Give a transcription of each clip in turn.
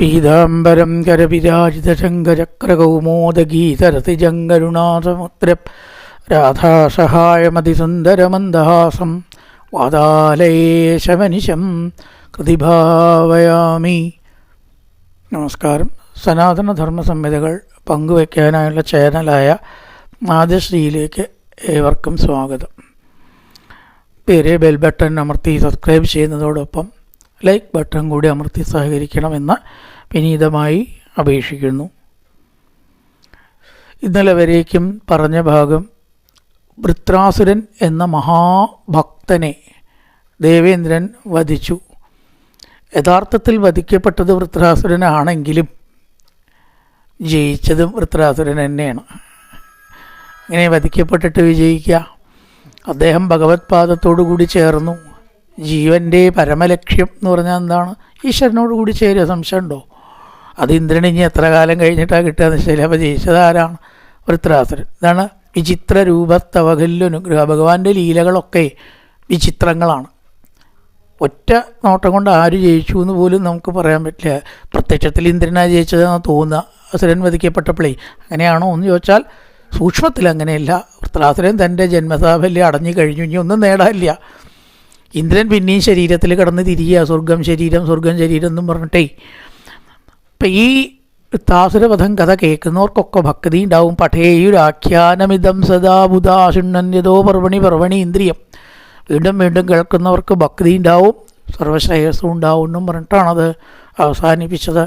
പീതാംബരം കരവിരാജിതശങ്കരക്രകൗമോദഗീതരതിജങ്കരുണാസമുദ്ര രാധാസഹായമതിസുന്ദരമന്ദഹാസം വാതാലയേശമനിശം കൃതിഭാവയാമി. നമസ്കാരം. സനാതനധർമ്മ സംഹിതകൾ പങ്കുവയ്ക്കാനായുള്ള ചാനലായ ആദ്യശ്രീയിലേക്ക് ഏവർക്കും സ്വാഗതം. പേരെ ബെൽ ബട്ടൺ അമർത്തി സബ്സ്ക്രൈബ് ചെയ്യുന്നതോടൊപ്പം ലൈക്ക് ബട്ടൺ കൂടി അമർത്തി സഹകരിക്കണമെന്ന് വിനീതമായി അപേക്ഷിക്കുന്നു. ഇന്നലെ വരേക്കും പറഞ്ഞ ഭാഗം വൃത്രാസുരൻ എന്ന മഹാഭക്തനെ ദേവേന്ദ്രൻ വധിച്ചു. യഥാർത്ഥത്തിൽ വധിക്കപ്പെട്ടത് വൃത്രാസുരനാണെങ്കിലും ജയിച്ചതും വൃത്രാസുരൻ തന്നെയാണ്. അങ്ങനെ വധിക്കപ്പെട്ടിട്ട് വിജയിക്കുക. അദ്ദേഹം ഭഗവത്പാദത്തോടു കൂടി ചേർന്നു. ജീവന്റെ പരമലക്ഷ്യം എന്ന് പറഞ്ഞാൽ എന്താണ്? ഈശ്വരനോട് കൂടി ചേരുക സംശയമുണ്ടോ? അത് ഇന്ദ്രൻ ഇനി എത്ര കാലം കഴിഞ്ഞിട്ടാണ് കിട്ടുകയെന്ന് വെച്ചാൽ അപ്പോൾ ജയിച്ചത് ആരാണ്? വൃത്രാസുരൻ. ഇതാണ് വിചിത്ര രൂപത്തവകല്ലുനുഗ്രഹ ഭഗവാന്റെ ലീലകളൊക്കെ വിചിത്രങ്ങളാണ്. ഒറ്റ നോട്ടം കൊണ്ട് ആര് ജയിച്ചു എന്ന് പോലും നമുക്ക് പറയാൻ പറ്റില്ല. പ്രത്യക്ഷത്തിൽ ഇന്ദ്രനാ ജയിച്ചതെന്ന് തോന്നുക. അസുരൻ വധിക്കപ്പെട്ടപ്പോഴേ അങ്ങനെയാണോ എന്ന് ചോദിച്ചാൽ സൂക്ഷ്മത്തിൽ അങ്ങനെയല്ല. വൃത്രാസുരൻ തന്റെ ജന്മസാഫല്യം അടഞ്ഞു കഴിഞ്ഞു. ഇനി ഒന്നും നേടാനില്ല. ഇന്ദ്രൻ പിന്നെയും ശരീരത്തിൽ കിടന്ന് തിരിയുക സ്വർഗം ശരീരം സ്വർഗം ശരീരം എന്നും പറഞ്ഞിട്ടേ. അപ്പം ഈ താസുരവധം കഥ കേൾക്കുന്നവർക്കൊക്കെ ഭക്തി ഉണ്ടാവും. പഠേയുരാഖ്യാനമിതം സദാ ബുധാശുണ്ണന്യതോ പർവണി പർവണി ഇന്ദ്രിയം. വീണ്ടും വീണ്ടും കേൾക്കുന്നവർക്ക് ഭക്തി ഉണ്ടാവും. സർവശ്രേയസ്സും ഉണ്ടാവും എന്നും പറഞ്ഞിട്ടാണത് അവസാനിപ്പിച്ചത്.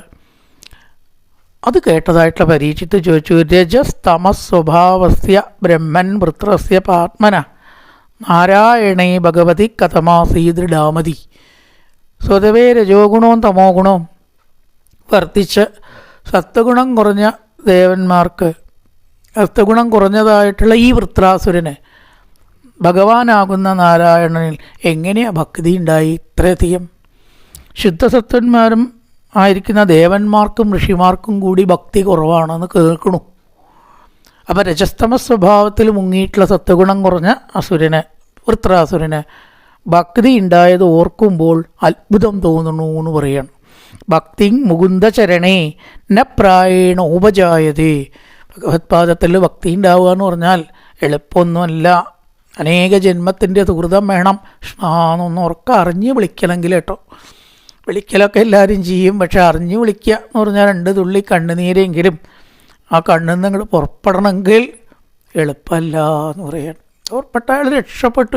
അത് കേട്ടതായിട്ടുള്ള പരീക്ഷിത്ത് ചോദിച്ചു. രജസ്തമസ്വഭാവസ്യ തമസ് സ്വഭാവസ്യ ബ്രഹ്മൻ വൃത്രസ്യ പാത്മന. നാരായണേ ഭഗവതി കഥമാസീദൃഢാമതി സ്വതവേ രജോഗുണവും തമോ ഗുണവും വർദ്ധിച്ച് സത്വഗുണം കുറഞ്ഞ ദേവന്മാർക്ക് സത്വഗുണം കുറഞ്ഞതായിട്ടുള്ള ഈ വൃത്രാസുരന് ഭഗവാനാകുന്ന നാരായണനിൽ എങ്ങനെയാണ് ഭക്തി ഉണ്ടായി ഇത്രയധികം? ശുദ്ധസത്വന്മാരും ആയിരിക്കുന്ന ദേവന്മാർക്കും ഋഷിമാർക്കും കൂടി ഭക്തി കുറവാണെന്ന് കേൾക്കണു. അപ്പം രജസ്തമ സ്വഭാവത്തിൽ മുങ്ങിയിട്ടുള്ള സത്വഗുണം കുറഞ്ഞ അസുരന് വൃത്രാസുരന് ഭക്തി ഉണ്ടായത് ഓർക്കുമ്പോൾ അത്ഭുതം തോന്നുന്നു എന്ന് പറയണം. ഭക്തി മുകുന്ദചരണേ ന പ്രായേണ ഉപജായതേ. ഭഗവത്പാദത്തിൽ ഭക്തി ഉണ്ടാവുക എന്ന് പറഞ്ഞാൽ എളുപ്പമൊന്നുമല്ല. അനേക ജന്മത്തിന്റെ ദുരിതം വേണം. കൃഷ്ണാന്നൊന്ന് ഉറക്ക അറിഞ്ഞ് വിളിക്കണമെങ്കിൽ കേട്ടോ. വിളിക്കലൊക്കെ എല്ലാവരും ചെയ്യും. പക്ഷെ അറിഞ്ഞ് വിളിക്കുക എന്ന് പറഞ്ഞാൽ രണ്ട് തുള്ളി കണ്ണുനീരെങ്കിലും ആ കണ്ണിൽ നിന്ന് അങ്ങോട്ട് പുറപ്പെടണമെങ്കിൽ എളുപ്പമല്ല എന്ന് പറയാൻ പുറപ്പെട്ട അയാൾ രക്ഷപ്പെട്ടു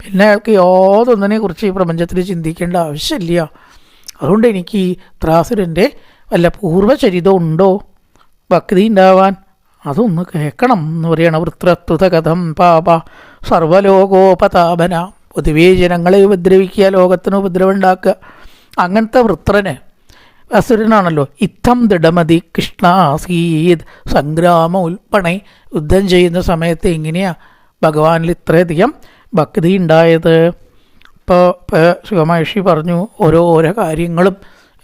പിന്നെ അയാൾക്ക് യാതൊന്നിനെ കുറിച്ച് ഈ പ്രപഞ്ചത്തിൽ ചിന്തിക്കേണ്ട ആവശ്യമില്ല. അതുകൊണ്ട് എനിക്ക് ഈ ത്രാസുരന്റെ വല്ല പൂർവചരിതം ഉണ്ടോ? ഭക്തി ഉണ്ടാവാൻ അതൊന്ന് കേൾക്കണം എന്ന് പറയണം വൃത്രത്വത കഥം പാപ. സർവലോകോപതാപന. പൊതുവേ ജനങ്ങളെ ഉപദ്രവിക്കുക ലോകത്തിന് ഉപദ്രവം ഉണ്ടാക്കുക അങ്ങനത്തെ വൃത്രന് അസുരനാണല്ലോ. ഇത്തം ദൃഢമതി കൃഷ്ണ സീത് സംഗ്രാമ ഉൽപ്പണ. യുദ്ധം ചെയ്യുന്ന സമയത്ത് എങ്ങനെയാ ഭഗവാനിൽ ഇത്രയധികം ഭക്തി ഉണ്ടായത്. ഇപ്പോൾ സുഖമഹർഷി പറഞ്ഞു ഓരോ ഓരോ കാര്യങ്ങളും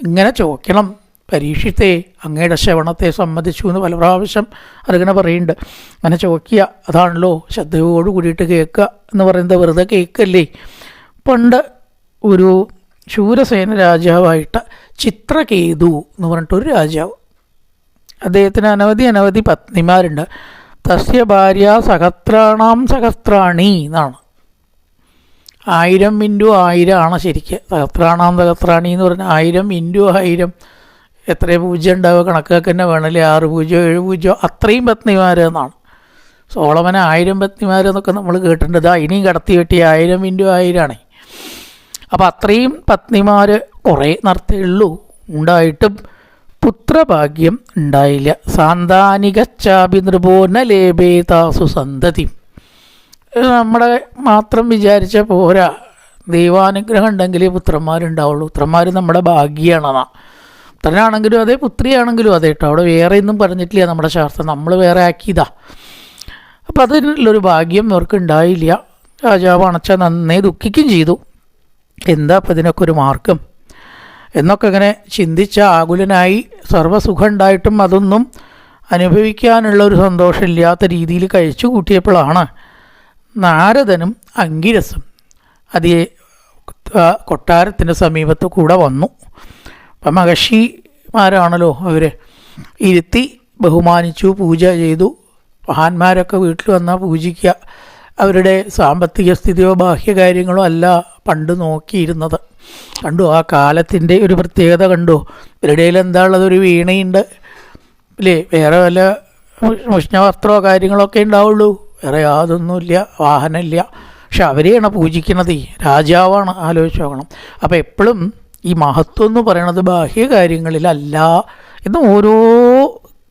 ഇങ്ങനെ ചോദിക്കണം. പരീക്ഷിത്തെ അങ്ങയുടെ ശ്രവണത്തെ സംബന്ധിച്ചു എന്ന് പല പ്രാവശ്യം അതിങ്ങനെ പറയുന്നുണ്ട്. അങ്ങനെ ചോദിക്കുക അതാണല്ലോ ശ്രദ്ധയോട് കൂടിയിട്ട് കേൾക്കുക എന്ന് പറയുന്നത് വെറുതെ കേൾക്കല്ലേ? പണ്ട് ഒരു ശൂരസേന രാജാവായിട്ട് ചിത്രകേതു എന്ന് പറഞ്ഞിട്ടൊരു രാജാവ്. അദ്ദേഹത്തിന് അനവധി അനവധി പത്നിമാരുണ്ട്. തസ്യ ഭാര്യ സഹസ്രാണാം സഹസ്രാണി എന്നാണ്. ആയിരം ഇന്റു ആയിരം ആണ് ശരിക്ക്. സഹസ്രാണാം സഹസ്രാണി എന്ന് പറഞ്ഞാൽ ആയിരം ഇന്റു ആയിരം എത്ര പൂജ്യം ഉണ്ടാവുക കണക്കൊക്കെ തന്നെ വേണമല്ലേ? ആറ് പൂജ്യം ഏഴ് പൂജ്യം അത്രയും പത്നിമാർ എന്നാണ്. സോളമന ആയിരം പത്നിമാർ എന്നൊക്കെ നമ്മൾ കേട്ടിട്ടുണ്ട്. ഇതാ ഇനിയും കടത്തി വെട്ടി ആയിരം ഇന്റു ആയിരമാണ് അപ്പോൾ അത്രയും പത്നിമാർ കുറേ നടത്തേയുള്ളൂ ഉണ്ടായിട്ടും പുത്രഭാഗ്യം ഉണ്ടായില്ല. സാന്താനികച്ചാപി നൃപോന ലേബേതാസു സന്തതി. നമ്മുടെ മാത്രം വിചാരിച്ച പോരാ. ദൈവാനുഗ്രഹം ഉണ്ടെങ്കിലേ പുത്രന്മാരുണ്ടാവുള്ളൂ. പുത്രന്മാർ നമ്മുടെ ഭാഗ്യമാണെന്നാ പുത്രനാണെങ്കിലും അതെ പുത്രിയാണെങ്കിലും അതെ കേട്ടോ അവിടെ വേറെ ഒന്നും പറഞ്ഞിട്ടില്ല നമ്മുടെ ശാസ്ത്രം. നമ്മൾ വേറെ ആക്കിയതാ. അപ്പം അതിനുള്ളൊരു ഭാഗ്യം അവർക്ക് ഉണ്ടായില്ല. രാജാവ് അണച്ച നന്നേ ദുഃഖിക്കുകയും ചെയ്തു. എന്താ അപ്പം ഇതിനൊക്കെ ഒരു മാർഗം? എന്നൊക്കെ ഇങ്ങനെ ചിന്തിച്ച ആകുലനായി സർവസുഖം ഉണ്ടായിട്ടും അതൊന്നും അനുഭവിക്കാനുള്ള ഒരു സന്തോഷമില്ലാത്ത രീതിയിൽ കഴിച്ചു കൂട്ടിയപ്പോഴാണ് നാരദനും അങ്കിരസും അതേ കൊട്ടാരത്തിന്റെ സമീപത്ത് കൂടെ വന്നു. അപ്പം മഹർഷി മഹർഷിമാരാണല്ലോ അവർ ഇരുത്തി ബഹുമാനിച്ചു പൂജ ചെയ്തു. മഹാന്മാരൊക്കെ വീട്ടിൽ വന്നാൽ പൂജിക്കുക. അവരുടെ സാമ്പത്തിക സ്ഥിതിയോ ബാഹ്യകാര്യങ്ങളോ അല്ല പണ്ട് നോക്കിയിരുന്നത്. കണ്ടു ആ കാലത്തിന്റെ ഒരു പ്രത്യേകത കണ്ടു? ഇവരുടെ എന്താ ഉള്ളത് ഒരു വീണയുണ്ട്. ഇല്ലേ? വേറെ വല്ല മുഷ്ണ വസ്ത്രമോ കാര്യങ്ങളൊക്കെ ഉണ്ടാവുള്ളൂ. വേറെ യാതൊന്നുമില്ല. വാഹനമില്ല. പക്ഷെ അവരെയാണ് പൂജിക്കുന്നത്. രാജാവാണ്. ആലോചിച്ച് നോക്കണം. അപ്പോൾ എപ്പോഴും ഈ മഹത്വം എന്ന് പറയണത് ബാഹ്യ കാര്യങ്ങളിലല്ല എന്ന് ഓരോ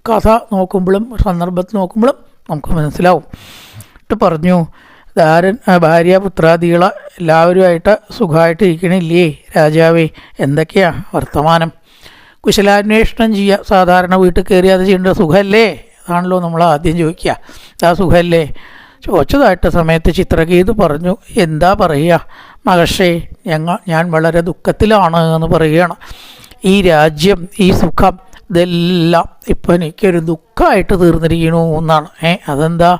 കഥ നോക്കുമ്പോഴും സന്ദർഭത്തിൽ നോക്കുമ്പോഴും നമുക്ക് മനസ്സിലാവും. എന്നിട്ട് പറഞ്ഞു ധാരൻ ഭാര്യ പുത്രാദികള എല്ലാവരുമായിട്ട് സുഖമായിട്ട് ഇരിക്കണില്ലേ രാജാവേ? എന്തൊക്കെയാ വർത്തമാനം? കുശലാന്വേഷണം ചെയ്യുക. സാധാരണ വീട്ടിൽ കയറി അത് ചെയ്യേണ്ട സുഖമല്ലേ അതാണല്ലോ നമ്മൾ ആദ്യം ചോദിക്കുക. ആ സുഖമല്ലേ ചോദിച്ചതായിട്ട് സമയത്ത് ചിത്രഗീത് പറഞ്ഞു എന്താ പറയുക? മഹർഷേ ഞങ്ങൾ ഞാൻ വളരെ ദുഃഖത്തിലാണ് എന്ന് പറയുകയാണ്. ഈ രാജ്യം ഈ സുഖം ഇതെല്ലാം ഇപ്പം എനിക്കൊരു ദുഃഖമായിട്ട് തീർന്നിരിക്കണു എന്നാണ്. ഏ അതെന്താ?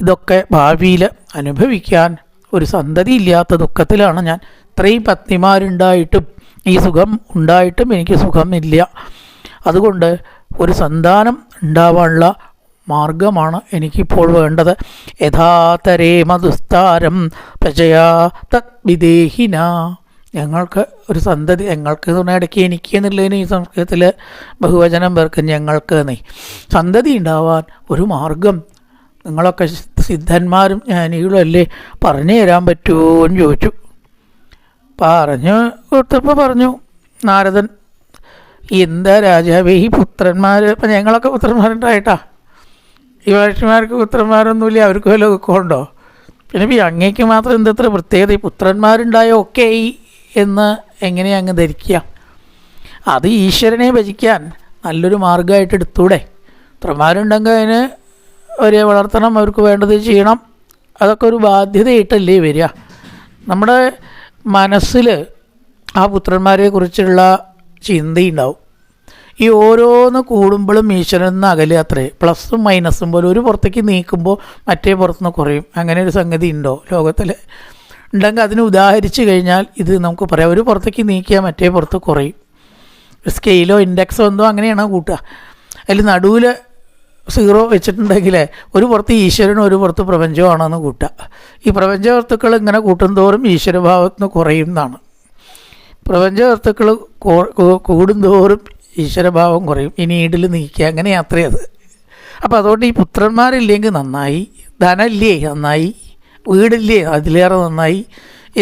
ഇതൊക്കെ ഭാവിയിൽ അനുഭവിക്കാൻ ഒരു സന്തതി ഇല്ലാത്ത ദുഃഖത്തിലാണ് ഞാൻ. ഇത്രയും പത്നിമാരുണ്ടായിട്ടും ഈ സുഖം ഉണ്ടായിട്ടും എനിക്ക് സുഖമില്ല. അതുകൊണ്ട് ഒരു സന്താനം ഉണ്ടാവാനുള്ള മാർഗമാണ് എനിക്കിപ്പോൾ വേണ്ടത്. യഥാതരേ മധുസ്താരം പ്രജയാ തദ്വിദേഹിന. ഞങ്ങൾക്ക് ഒരു സന്തതി ഞങ്ങൾക്ക് ഇടയ്ക്ക് എനിക്ക് എന്നുള്ളതിന് ഈ സംസ്കൃതത്തിൽ ബഹുവചനം പേർക്ക് ഞങ്ങൾക്ക് നീ സന്തതി ഉണ്ടാവാൻ ഒരു മാർഗം നിങ്ങളൊക്കെ സിദ്ധന്മാരും ജ്ഞാനികളും അല്ലേ? പറഞ്ഞു തരാൻ പറ്റുമോ എന്ന് ചോദിച്ചു. പറഞ്ഞു കൊടുത്തപ്പോൾ പറഞ്ഞു നാരദൻ എന്താ രാജാവേ ഈ പുത്രന്മാർ ഇപ്പം ഞങ്ങളൊക്കെ പുത്രന്മാരുണ്ടായിട്ടാ. ഈ മനുഷ്യന്മാർക്ക് പുത്രന്മാരൊന്നുമില്ല അവർക്ക് വല്ല ദുഃഖമുണ്ടോ പിന്നെ ഈ അങ്ങേക്ക് മാത്രം എന്തത്ര പ്രത്യേകത? ഈ പുത്രന്മാരുണ്ടായ ഒക്കെ ഈ എന്ന് എങ്ങനെ അങ്ങ് ധരിക്കുക? അത് ഈശ്വരനെ ഭജിക്കാൻ നല്ലൊരു മാർഗമായിട്ട് എടുത്തൂടെ? പുത്രന്മാരുണ്ടെങ്കിൽ അതിന് അവരെ വളർത്തണം അവർക്ക് വേണ്ടത് ചെയ്യണം. അതൊക്കെ ഒരു ബാധ്യതയായിട്ടല്ലേ വരിക. നമ്മുടെ മനസ്സിൽ ആ പുത്രന്മാരെ കുറിച്ചുള്ള ചിന്തയുണ്ടാവും. ഈ ഓരോന്ന് കൂടുമ്പോഴും ഈശ്വരൻ നിന്ന് അകലെ അത്രേ. പ്ലസും മൈനസും പോലെ ഒരു പുറത്തേക്ക് നീക്കുമ്പോൾ മറ്റേ പുറത്തുനിന്ന് കുറയും. അങ്ങനെ ഒരു സംഗതി ഉണ്ടോ ലോകത്തിൽ ഉണ്ടെങ്കിൽ അതിന് ഉദാഹരിച്ച് കഴിഞ്ഞാൽ ഇത് നമുക്ക് പറയാം. ഒരു പുറത്തേക്ക് നീക്കിയാൽ മറ്റേ പുറത്ത് കുറയും. സ്കെയിലോ ഇൻഡെക്സോ എന്തോ അങ്ങനെയാണ് കൂട്ടുക. അതിൽ നടുവിൽ സീറോ വെച്ചിട്ടുണ്ടെങ്കിൽ ഒരു പുറത്ത് ഈശ്വരനും ഒരു പുറത്ത് പ്രപഞ്ചമാണെന്ന് കൂട്ടുക. ഈ പ്രപഞ്ച വസ്തുക്കൾ ഇങ്ങനെ കൂട്ടുന്തോറും ഈശ്വരഭാവത്തിന് കുറയും എന്നാണ് പ്രപഞ്ച വസ്തുക്കൾ കൂടുന്തോറും ഈശ്വരഭാവം കുറയും. ഇനി ഇടിൽ നീക്കുക അങ്ങനെ യാത്രയത്. അപ്പോൾ അതുകൊണ്ട് ഈ പുത്രന്മാരില്ലെങ്കിൽ നന്നായി ധനമില്ലേ നന്നായി വീടില്ലേ അതിലേറെ നന്നായി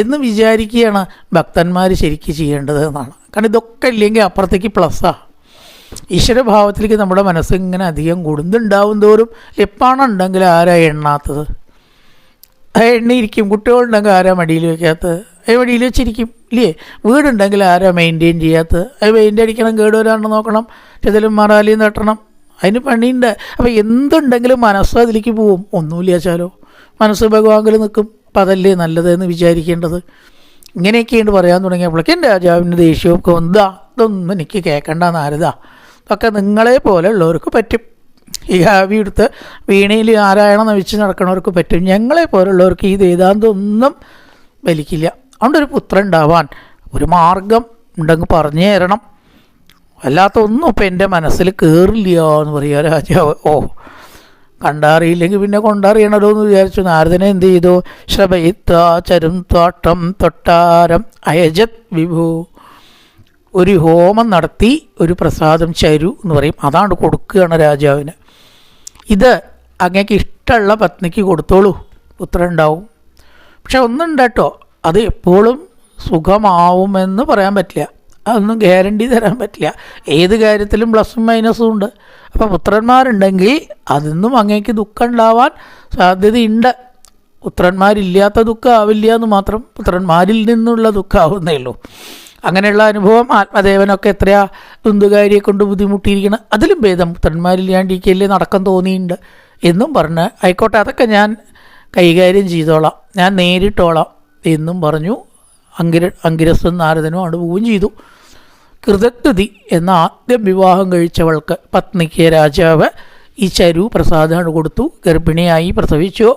എന്ന് വിചാരിക്കുകയാണ് ഭക്തന്മാർ ശരിക്കും ചെയ്യേണ്ടത് എന്നാണ്. കാരണം ഇതൊക്കെ ഇല്ലെങ്കിൽ അപ്പുറത്തേക്ക് പ്ലസ്സാണ് ഈശ്വരഭാവത്തിലേക്ക് നമ്മുടെ മനസ്സ് ഇങ്ങനെ അധികം കൂടുന്നുണ്ടാവും തോറും എപ്പാണുണ്ടെങ്കിൽ ആരാ എണ്ണാത്തത്? ആ എണ്ണിയിരിക്കും. കുട്ടികളുണ്ടെങ്കിൽ ആരാ മടിയിൽ വയ്ക്കാത്തത്? അത് മടിയിൽ വെച്ചിരിക്കും. ഇല്ലേ? വീടുണ്ടെങ്കിൽ ആരാ മെയിന്റെയിൻ ചെയ്യാത്തത്? അത് പെയിന്റ് അടിക്കണം കേട് വരാണ്ട് നോക്കണം ചെതലും മറാലി തട്ടണം. അതിന് പണിയുണ്ട്. അപ്പോൾ എന്തുണ്ടെങ്കിലും മനസ്സ് അതിലേക്ക് പോവും. ഒന്നുമില്ല വെച്ചാലോ മനസ്സ് ഭഗവാങ്കിൽ നിൽക്കും. അപ്പം അതല്ലേ നല്ലതെന്ന് വിചാരിക്കേണ്ടത്. ഇങ്ങനെയൊക്കെയുണ്ട് പറയാൻ തുടങ്ങിയപ്പോഴേക്കും രാജാവിന്റെ ദേഷ്യവും ഒക്കെ എന്താ ഇതൊന്നും എനിക്ക് കേൾക്കണ്ട നാരദ. ഇതൊക്കെ നിങ്ങളെ പോലെയുള്ളവർക്ക് പറ്റും. ഈ ആവി എടുത്ത് വീണയിൽ ആരായണം നവിച്ച് നടക്കണവർക്ക് പറ്റും. ഞങ്ങളെ പോലുള്ളവർക്ക് ഈ വേദാന്തം ഒന്നും വലിക്കില്ല അതുകൊണ്ട് ഒരു പുത്രൻ ഉണ്ടാവാൻ ഒരു മാർഗം ഉണ്ടെങ്കിൽ പറഞ്ഞു തരണം. അല്ലാത്ത ഒന്നും ഇപ്പം എന്റെ മനസ്സിൽ കയറില്ല എന്ന് പറയുക രാജാവ്. ഓ കണ്ടറിയില്ലെങ്കിൽ പിന്നെ കൊണ്ടറിയണല്ലോ എന്ന് വിചാരിച്ചു. നാരദനെ എന്ത് ചെയ്തു? ശ്രഭയിത്ത ചരും തോട്ടം തൊട്ടാരം അയജത് വിഭു. ഒരു ഹോമം നടത്തി ഒരു പ്രസാദം ചരു എന്ന് പറയും. അതാണ് കൊടുക്കുകയാണ് രാജാവിന്. ഇത് അങ്ങേക്ക് ഇഷ്ടമുള്ള പത്നിക്ക് കൊടുത്തോളൂ. പുത്രൻ ഉണ്ടാവും. പക്ഷെ ഒന്നുണ്ട് അത് എപ്പോഴും സുഖമാവുമെന്ന് പറയാൻ പറ്റില്ല. അതൊന്നും ഗ്യാരണ്ടി തരാൻ പറ്റില്ല. ഏത് കാര്യത്തിലും പ്ലസും മൈനസും ഉണ്ട്. അപ്പോൾ പുത്രന്മാരുണ്ടെങ്കിൽ അതിന്നും അങ്ങേക്ക് ദുഃഖം ഉണ്ടാവാൻ സാധ്യതയുണ്ട്. പുത്രന്മാരില്ലാത്ത ദുഃഖം ആവില്ല എന്ന് മാത്രം പുത്രന്മാരിൽ നിന്നുള്ള ദുഃഖമാവുന്നേ ഉള്ളൂ. അങ്ങനെയുള്ള അനുഭവം ആത്മദേവനൊക്കെ എത്രയാ ദുന്തുകാരിയെ കൊണ്ട് ബുദ്ധിമുട്ടിയിരിക്കണം. അതിലും ഭേദം പുത്രന്മാരില്ലാണ്ടിരിക്കല്ലേ നടക്കം തോന്നിയിട്ടുണ്ട് എന്നും പറഞ്ഞ്. ആയിക്കോട്ടെ അതൊക്കെ ഞാൻ കൈകാര്യം ചെയ്തോളാം. ഞാൻ നേരിട്ടോളാം എന്നും പറഞ്ഞു. അങ്കിര അങ്കിരസും നാരദനും അവിടെ പോവുകയും ചെയ്തു. കൃതജ്ഞതി എന്ന ആദ്യം വിവാഹം കഴിച്ചവൾക്ക് പത്നിക്ക് രാജാവ് ഈ ചരു പ്രസാദമാണ് കൊടുത്തു. ഗർഭിണിയായി പ്രസവിച്ചു.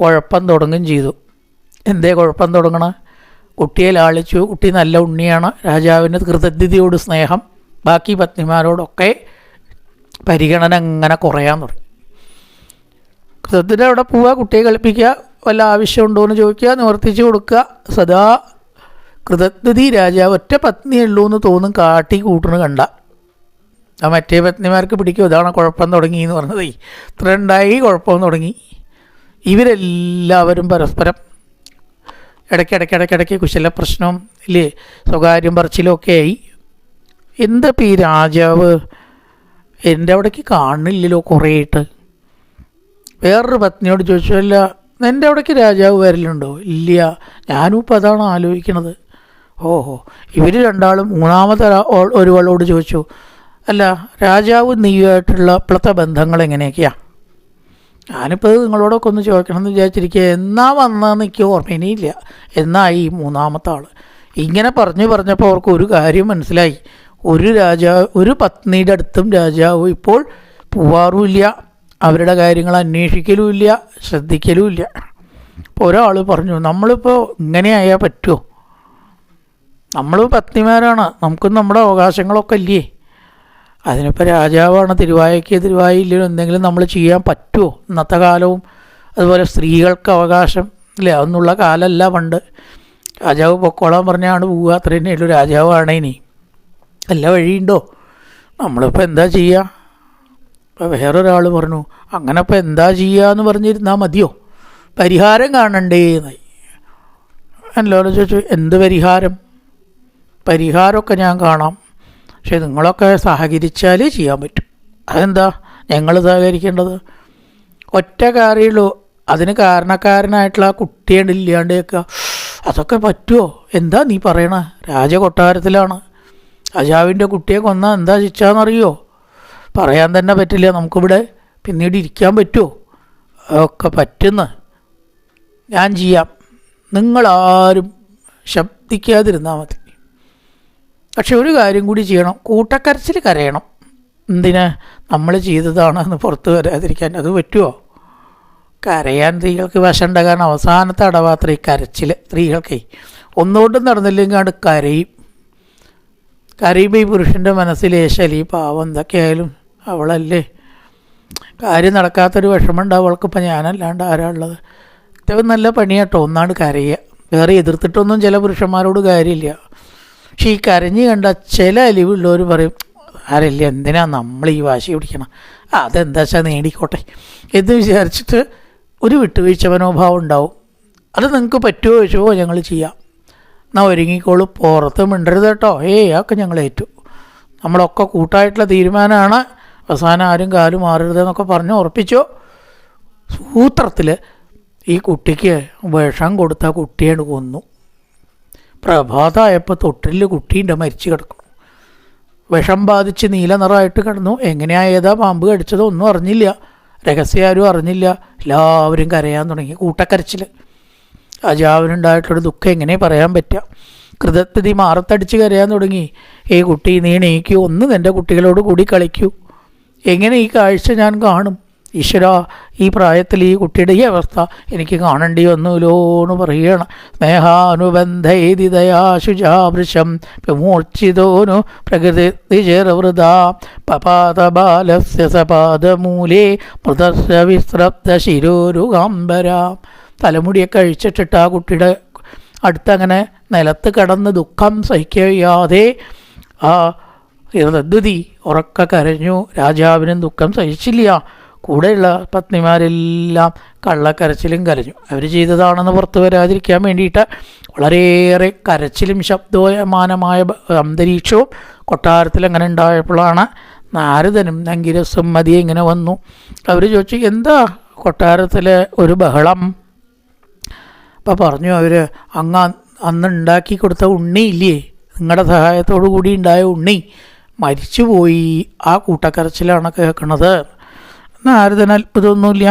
കുഴപ്പം തുടങ്ങുകയും ചെയ്തു. എന്തേ കുഴപ്പം തുടങ്ങണ? കുട്ടിയെ ലാളിച്ചു. കുട്ടി നല്ല ഉണ്ണിയാണ്. രാജാവിന് കൃതജ്ഞതയോട് സ്നേഹം. ബാക്കി പത്നിമാരോടൊക്കെ പരിഗണന അങ്ങനെ കുറയാൻ തുടങ്ങി. കൃതജ്ഞത അവിടെ പോവുക കുട്ടിയെ കളിപ്പിക്കുക. വല്ല ആവശ്യമുണ്ടോ എന്ന് ചോദിക്കുക. നിവർത്തിച്ച് കൊടുക്കുക. സദാ കൃതജ്ഞതി രാജാവ് ഒറ്റ പത്നിയുള്ളൂ എന്ന് തോന്നും കാട്ടി കൂട്ടണ് കണ്ട. ആ മറ്റേ പത്നിമാർക്ക് പിടിക്കും. ഇതാണ് കുഴപ്പം തുടങ്ങി എന്ന് പറഞ്ഞതേ. ഇത്ര ഉണ്ടായി കുഴപ്പം തുടങ്ങി. ഇവരെല്ലാവരും പരസ്പരം ഇടയ്ക്കിടയ്ക്ക് ഇടയ്ക്കിടയ്ക്ക് കുശല പ്രശ്നവും ഇല്ലേ? സ്വകാര്യം പറച്ചിലൊക്കെ ആയി. എന്താ ഈ രാജാവ്? എന്റെ അവിടേക്ക് കാണുന്നില്ലല്ലോ കുറേയിട്ട്. വേറൊരു പത്നിയോട് ചോദിച്ചു അല്ല എന്റെ അവിടേക്ക് രാജാവ് വരലുണ്ടോ? ഇല്ല ഞാനും ഇപ്പം അതാണ് ആലോചിക്കണത്. ഓഹോ ഇവർ രണ്ടാളും മൂന്നാമത്തെ ഒരുവളോട് ചോദിച്ചു അല്ല രാജാവ് നീയുമായിട്ടുള്ള ഇപ്പോഴത്തെ ബന്ധങ്ങൾ എങ്ങനെയൊക്കെയാ? ഞാനിപ്പോൾ നിങ്ങളോടൊക്കെ ഒന്ന് ചോദിക്കണം എന്ന് വിചാരിച്ചിരിക്കുക എന്നാ വന്നതെന്ന് എനിക്ക് ഓർമ്മയിനിയില്ല. എന്നായി മൂന്നാമത്തെ ആൾ ഇങ്ങനെ പറഞ്ഞു പറഞ്ഞപ്പോൾ അവർക്ക് ഒരു കാര്യം മനസ്സിലായി. ഒരു രാജാവ് ഒരു പത്നിയുടെ അടുത്തും രാജാവ് ഇപ്പോൾ പോവാറുമില്ല. അവരുടെ കാര്യങ്ങൾ അന്വേഷിക്കലുമില്ല ശ്രദ്ധിക്കലുമില്ല. അപ്പോൾ ഒരാൾ പറഞ്ഞു നമ്മളിപ്പോൾ ഇങ്ങനെ ആയാൽ പറ്റുമോ നമ്മൾ പത്നിമാരാണ്. നമുക്കും നമ്മുടെ അവകാശങ്ങളൊക്കെ ഇല്ലേ? അതിനിപ്പോൾ രാജാവാണ് തിരുവായക്ക് തിരുവായില്ലല്ലോ എന്തെങ്കിലും നമ്മൾ ചെയ്യാൻ പറ്റുമോ ഇന്നത്തെ കാലവും അതുപോലെ സ്ത്രീകൾക്ക് അവകാശം ഇല്ലേ? അതൊന്നുള്ള കാലമല്ല പണ്ട്. രാജാവ് പൊക്കോളാൻ പറഞ്ഞാണ് പോവുക. അത്ര തന്നെയുള്ളൂ രാജാവാണ് ഇനി. എല്ലാ വഴിയുണ്ടോ? നമ്മളിപ്പോൾ എന്താ ചെയ്യുക അപ്പോൾ വേറൊരാൾ പറഞ്ഞു അങ്ങനെ ഇപ്പോൾ എന്താ ചെയ്യുക എന്ന് പറഞ്ഞിരുന്നാൽ മതിയോ? പരിഹാരം കാണണ്ടേ? എന്നായി. എല്ലാവരും ചോദിച്ചു എന്ത് പരിഹാരം? പരിഹാരമൊക്കെ ഞാൻ കാണാം. പക്ഷെ നിങ്ങളൊക്കെ സഹകരിച്ചാലേ ചെയ്യാൻ പറ്റും. അതെന്താ? ഞങ്ങൾ സഹകരിക്കേണ്ടത്? ഒറ്റ കാര്യമുള്ളൂ. അതിന് കാരണക്കാരനായിട്ടുള്ള ആ കുട്ടിയാണ് ഇല്ലാണ്ടേക്കുക അതൊക്കെ പറ്റുമോ എന്താ നീ പറയണ? രാജകൊട്ടാരത്തിലാണ്. രാജാവിന്റെ കുട്ടിയെ കൊന്നാൽ എന്താ ശിക്ഷാന്നറിയോ? പറയാൻ തന്നെ പറ്റില്ല. നമുക്കിവിടെ പിന്നീട് ഇരിക്കാൻ പറ്റുമോ അതൊക്കെ പറ്റുന്ന. ഞാൻ ചെയ്യാം. നിങ്ങളാരും ശബ്ദിക്കാതിരുന്നാൽ മതി. പക്ഷെ ഒരു കാര്യം കൂടി ചെയ്യണം. കൂട്ടക്കരച്ചിൽ കരയണം. എന്തിനാ? നമ്മൾ ചെയ്തതാണെന്ന് പുറത്ത് വരാതിരിക്കാൻ അത് പറ്റുമോ കരയാൻ സ്ത്രീകൾക്ക് വശമുണ്ട. കാരണം അവസാനത്തെ അടവാത്ര ഈ കരച്ചിൽ സ്ത്രീകൾക്കേ. ഒന്നുകൊണ്ടും നടന്നില്ലെങ്കിൽ കരയും. കരയുമ്പോൾ ഈ പുരുഷന്റെ മനസ്സിൽ ഏശലി പാവം എന്തൊക്കെയായാലും അവളല്ലേ. കാര്യം നടക്കാത്തൊരു വിഷമം അവൾക്ക് അവൾക്കിപ്പോൾ ഞാനല്ലാണ്ട് ആരാളുള്ളത് ഇത്രയും നല്ല പണിയാട്ടോ. ഒന്നാണ് കരയുക. വേറെ എതിർത്തിട്ടൊന്നും ചില പുരുഷന്മാരോട് കാര്യമില്ല. പക്ഷെ ഈ കരഞ്ഞ് കണ്ട ചില അലിവുള്ളവർ പറയും ആരല്ല എന്തിനാ നമ്മൾ ഈ വാശി പിടിക്കണം? അതെന്താ വെച്ചാൽ നേടിക്കോട്ടെ? എന്ന് വിചാരിച്ചിട്ട് ഒരു വിട്ടുവീഴ്ച മനോഭാവം ഉണ്ടാവും. അത് നിങ്ങൾക്ക് പറ്റുമോ ചോദിച്ചോ ഞങ്ങൾ ചെയ്യാം. എന്നാൽ ഒരുങ്ങിക്കോളൂ പുറത്ത് മിണ്ടരുത് കേട്ടോ. ഏയ് അതൊക്കെ ഞങ്ങൾ ഏറ്റു. നമ്മളൊക്കെ കൂട്ടായിട്ടുള്ള തീരുമാനമാണ്. അവസാനം ആരും കാലും മാറരുത് എന്നൊക്കെ പറഞ്ഞ് ഉറപ്പിച്ചോ? സൂത്രത്തിൽ ഈ കുട്ടിക്ക് വിഷം കൊടുത്ത കുട്ടിയാണ് കൊന്നു. പ്രഭാതമായപ്പോൾ തൊട്ടിൽ കുട്ടീന്റെ മരിച്ചു കിടക്കുന്നു. വിഷം ബാധിച്ച് നീല നിറമായിട്ട് കിടന്നു. എങ്ങനെയാ ഏതാ പാമ്പ് കടിച്ചതോ ഒന്നും അറിഞ്ഞില്ല. രഹസ്യം ആരും അറിഞ്ഞില്ല. എല്ലാവരും കരയാൻ തുടങ്ങി. കൂട്ടക്കരച്ചിൽ അജാവിനുണ്ടായിട്ടുള്ള ദുഃഖം എങ്ങനെ പറയാൻ പറ്റുക കൃതജ്ഞതി മാറത്തടിച്ച് കരയാൻ തുടങ്ങി. ഈ കുട്ടി നീ എണീക്കൂ. ഒന്ന് നിന്റെ കുട്ടികളോട് കൂടി കളിക്കൂ. എങ്ങനെ ഈ കാഴ്ച ഞാൻ കാണും? ഈശ്വര ഈ പ്രായത്തിൽ ഈ കുട്ടിയുടെ ഈ അവസ്ഥ എനിക്ക് കാണേണ്ടി വന്നുല്ലോ എന്ന് പറയുകയാണ് സ്നേഹാനുബന്ധേതിദയാശുചാവൃശം വിമോർച്ചിതോനു പ്രകൃതി ചേർവൃത പപാത ബാലസ്യ സപാദമൂലേ മൃതസ്യ വിസ്രബ്ദ ശിരോരുകാംബര തലമുടിയൊക്കെ അഴിച്ചിട്ടിട്ട് ആ കുട്ടിയുടെ അടുത്തങ്ങനെ നിലത്ത് കിടന്ന് ദുഃഖം സഹിക്കാതെ ആ ഹൃദുതി ഉറക്ക കരഞ്ഞു. രാജാവിനും ദുഃഖം സഹിച്ചില്ല. കൂടെയുള്ള പത്നിമാരെല്ലാം കള്ളക്കരച്ചിലും കരഞ്ഞു. അവർ ചെയ്തതാണെന്ന് പുറത്തു വരാതിരിക്കാൻ വേണ്ടിയിട്ട് വളരെയേറെ കരച്ചിലും ശബ്ദോയമാനമായ അന്തരീക്ഷവും കൊട്ടാരത്തിൽ അങ്ങനെ ഉണ്ടായപ്പോഴാണ് നാരദനും നങ്കിരസും മതി ഇങ്ങനെ വന്നു. അവർ ചോദിച്ചു എന്താ കൊട്ടാരത്തിലെ ഒരു ബഹളം? അപ്പോൾ പറഞ്ഞു അവർ അങ്ങ് അന്ന് ഉണ്ടാക്കി കൊടുത്ത ഉണ്ണി ഇല്ലേ? നിങ്ങളുടെ സഹായത്തോടു കൂടി ഉണ്ടായ ഉണ്ണി മരിച്ചുപോയി. ആ കൂട്ടക്കരച്ചിലാണ് കേൾക്കണത് നാരദന് അത്ഭുതമൊന്നുമില്ല.